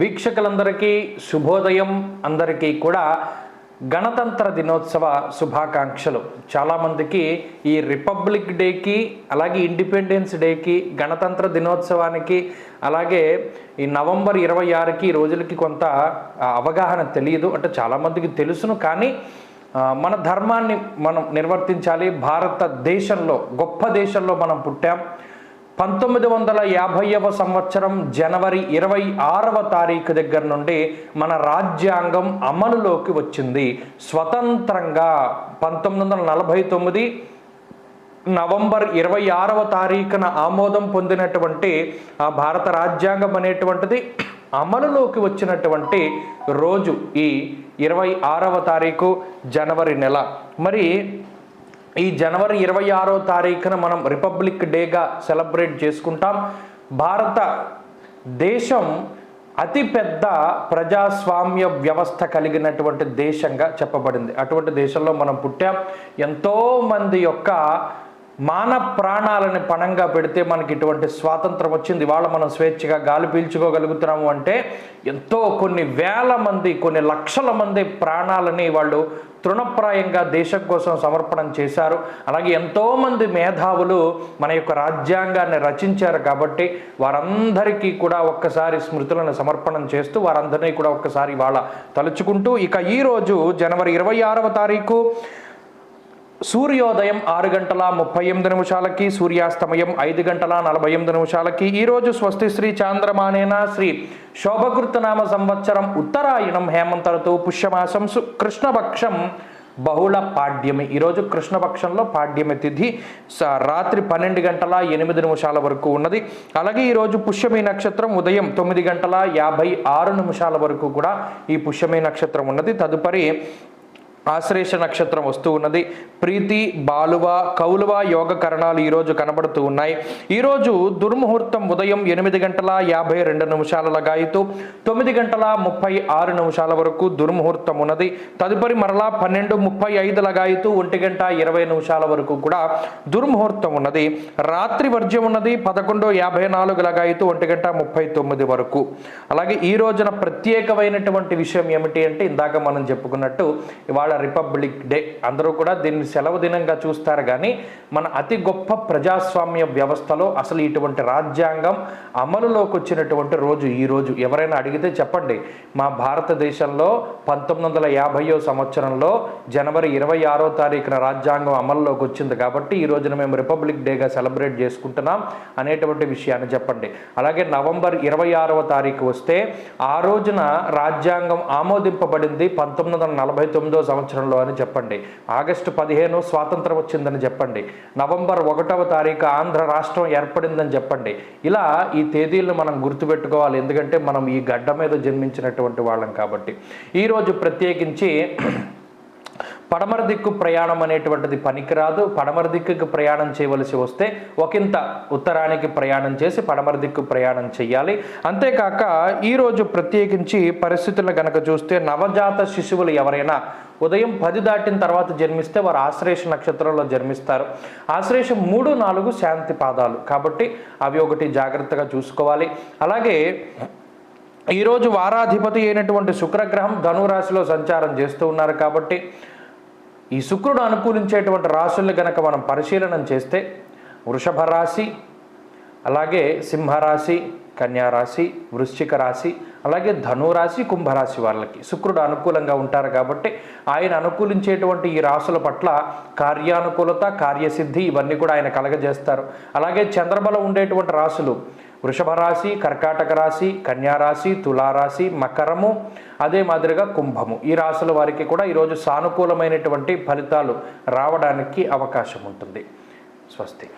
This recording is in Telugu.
వీక్షకులందరికీ శుభోదయం. అందరికీ కూడా గణతంత్ర దినోత్సవ శుభాకాంక్షలు. చాలామందికి ఈ రిపబ్లిక్ డేకి అలాగే ఇండిపెండెన్స్ డేకి గణతంత్ర దినోత్సవానికి అలాగే ఈ నవంబర్ ఇరవై ఆరుకి ఈ రోజులకి కొంత అవగాహన తెలియదు. అంటే చాలామందికి తెలుసును కానీ మన ధర్మాన్ని మనం నిర్వర్తించాలి. భారతదేశంలో గొప్ప దేశంలో మనం పుట్టాం. పంతొమ్మిది వందల యాభైవ సంవత్సరం జనవరి ఇరవై ఆరవ తారీఖు దగ్గర నుండి మన రాజ్యాంగం అమలులోకి వచ్చింది. స్వతంత్రంగా పంతొమ్మిది వందల నలభై తొమ్మిది నవంబర్ ఇరవై ఆరవ తారీఖున ఆమోదం పొందినటువంటి ఆ భారత రాజ్యాంగం అనేటువంటిది అమలులోకి వచ్చినటువంటి రోజు ఈ ఇరవై ఆరవ తారీఖు జనవరి నెల. మరి ఈ జనవరి ఇరవై ఆరో తారీఖున మనం రిపబ్లిక్ డేగా సెలబ్రేట్ చేసుకుంటాం. భారత దేశం అతిపెద్ద ప్రజాస్వామ్య వ్యవస్థ కలిగినటువంటి దేశంగా చెప్పబడింది. అటువంటి దేశంలో మనం పుట్టాం. ఎంతో మంది యొక్క మాన ప్రాణాలని పణంగా పెడితే మనకి ఇటువంటి స్వాతంత్రం వచ్చింది. ఇవాళ మనం స్వేచ్ఛగా గాలి పీల్చుకోగలుగుతున్నాము అంటే ఎంతో కొన్ని వేల మంది కొన్ని లక్షల మంది ప్రాణాలని వాళ్ళు తృణప్రాయంగా దేశం కోసం సమర్పణం చేశారు. అలాగే ఎంతోమంది మేధావులు మన యొక్క రాజ్యాంగాన్ని రచించారు కాబట్టి వారందరికీ కూడా ఒక్కసారి స్మృతులను సమర్పణం చేస్తూ వారందరినీ కూడా ఒక్కసారి వాళ్ళ తలుచుకుంటూ ఇక ఈరోజు జనవరి ఇరవై ఆరవ తారీఖు సూర్యోదయం ఆరు గంటల ముప్పై ఎనిమిది నిమిషాలకి సూర్యాస్తమయం ఐదు గంటల నలభై ఎనిమిది నిమిషాలకి. ఈరోజు స్వస్తి శ్రీ చాంద్రమానేన శ్రీ శోభకృతనామ సంవత్సరం ఉత్తరాయణం హేమంత ఋతువు పుష్యమాసం సు కృష్ణపక్షం బహుళ పాడ్యమి. ఈరోజు కృష్ణపక్షంలో పాడ్యమి తిథి స- రాత్రి పన్నెండు గంటల ఎనిమిది నిమిషాల వరకు ఉన్నది. అలాగే ఈరోజు పుష్యమి నక్షత్రం ఉదయం తొమ్మిది గంటల యాభై ఆరు నిమిషాల వరకు కూడా ఈ పుష్యమి నక్షత్రం ఉన్నది. తదుపరి ఆశ్లేష నక్షత్రం వస్తూ ఉన్నది. ప్రీతి బాలువ కౌలువ యోగ కరణాలు ఈరోజు కనబడుతూ ఉన్నాయి. ఈరోజు దుర్ముహూర్తం ఉదయం ఎనిమిది గంటల యాభై రెండు నిమిషాల లగాయితూ తొమ్మిది గంటల ముప్పై ఆరు నిమిషాల వరకు దుర్ముహూర్తం ఉన్నది. తదుపరి మరలా పన్నెండు ముప్పై ఐదు లగాయితూ ఒంటి గంట ఇరవై నిమిషాల వరకు కూడా దుర్ముహూర్తం ఉన్నది. రాత్రి వర్జ్యం ఉన్నది. పదకొండు యాభై నాలుగు లగాయితూ ఒంటి గంట ముప్పై తొమ్మిది వరకు. అలాగే ఈ రోజున ప్రత్యేకమైనటువంటి విషయం ఏమిటి అంటే ఇందాక మనం చెప్పుకున్నట్టు ఇవాళ రిపబ్లిక్ డే. అందరూ కూడా దీన్ని సెలవు దినంగా చూస్తారు కానీ మన అతి గొప్ప ప్రజాస్వామ్య వ్యవస్థలో అసలు ఇటువంటి రాజ్యాంగం అమలులోకి వచ్చినటువంటి రోజు ఈ రోజు. ఎవరైనా అడిగితే చెప్పండి. మా భారతదేశంలో పంతొమ్మిది వందల యాభైయో సంవత్సరంలో జనవరి ఇరవై ఆరో తారీఖున రాజ్యాంగం అమల్లోకి వచ్చింది కాబట్టి ఈ రోజున మేము రిపబ్లిక్ డేగా సెలబ్రేట్ చేసుకుంటున్నాం అనేటువంటి విషయాన్ని చెప్పండి. అలాగే నవంబర్ ఇరవై ఆరవ తారీఖు వస్తే ఆ రోజున రాజ్యాంగం ఆమోదింపబడింది పంతొమ్మిది వందల నలభై తొమ్మిదో సంవత్సరంలో అని చెప్పండి. ఆగస్టు పదిహేను స్వాతంత్రం వచ్చిందని చెప్పండి. నవంబర్ ఒకటవ తారీఖు ఆంధ్ర రాష్ట్రం ఏర్పడిందని చెప్పండి. ఇలా ఈ తేదీలను మనం గుర్తుపెట్టుకోవాలి. ఎందుకంటే మనం ఈ గడ్డ మీద జన్మించినటువంటి వాళ్ళం కాబట్టి. ఈరోజు ప్రత్యేకించి పడమర దిక్కు ప్రయాణం అనేటువంటిది పనికిరాదు. పడమర దిక్కుకి ప్రయాణం చేయవలసి వస్తే ఒకంత ఉత్తరానికి ప్రయాణం చేసి పడమర దిక్కు ప్రయాణం చేయాలి అంతేకాక ఈరోజు ప్రత్యేకించి పరిస్థితులను కనుక చూస్తే నవజాత శిశువులు ఎవరైనా ఉదయం పది దాటిన తర్వాత జన్మిస్తే వారు ఆశ్రేష నక్షత్రంలో జన్మిస్తారు. ఆశ్లేషం మూడు నాలుగు శాంతి పాదాలు. కాబట్టి అవి ఒకటి జాగ్రత్తగా చూసుకోవాలి. అలాగే ఈరోజు వారాధిపతి అయినటువంటి శుక్రగ్రహం ధనురాశిలో సంచారం చేస్తూ ఉన్నారు కాబట్టి ఈ శుక్రుడు అనుకూలించేటువంటి రాశుల్ని గనక మనం పరిశీలనం చేస్తే వృషభ రాశి అలాగే సింహరాశి కన్యారాశి వృశ్చిక రాశి అలాగే ధనురాశి కుంభరాశి వాళ్ళకి శుక్రుడు అనుకూలంగా ఉంటారు కాబట్టి ఆయన అనుకూలించేటువంటి ఈ రాశుల పట్ల కార్యానుకూలత కార్యసిద్ధి ఇవన్నీ కూడా ఆయన కలగజేస్తారు. అలాగే చంద్రబలం ఉండేటువంటి రాశులు వృషభ రాశి కర్కాటక రాశి కన్యారాశి తులారాశి మకరము అదే మాదిరిగా కుంభము. ఈ రాశుల వారికి కూడా ఈరోజు సానుకూలమైనటువంటి ఫలితాలు రావడానికి అవకాశం ఉంటుంది. స్వస్తి.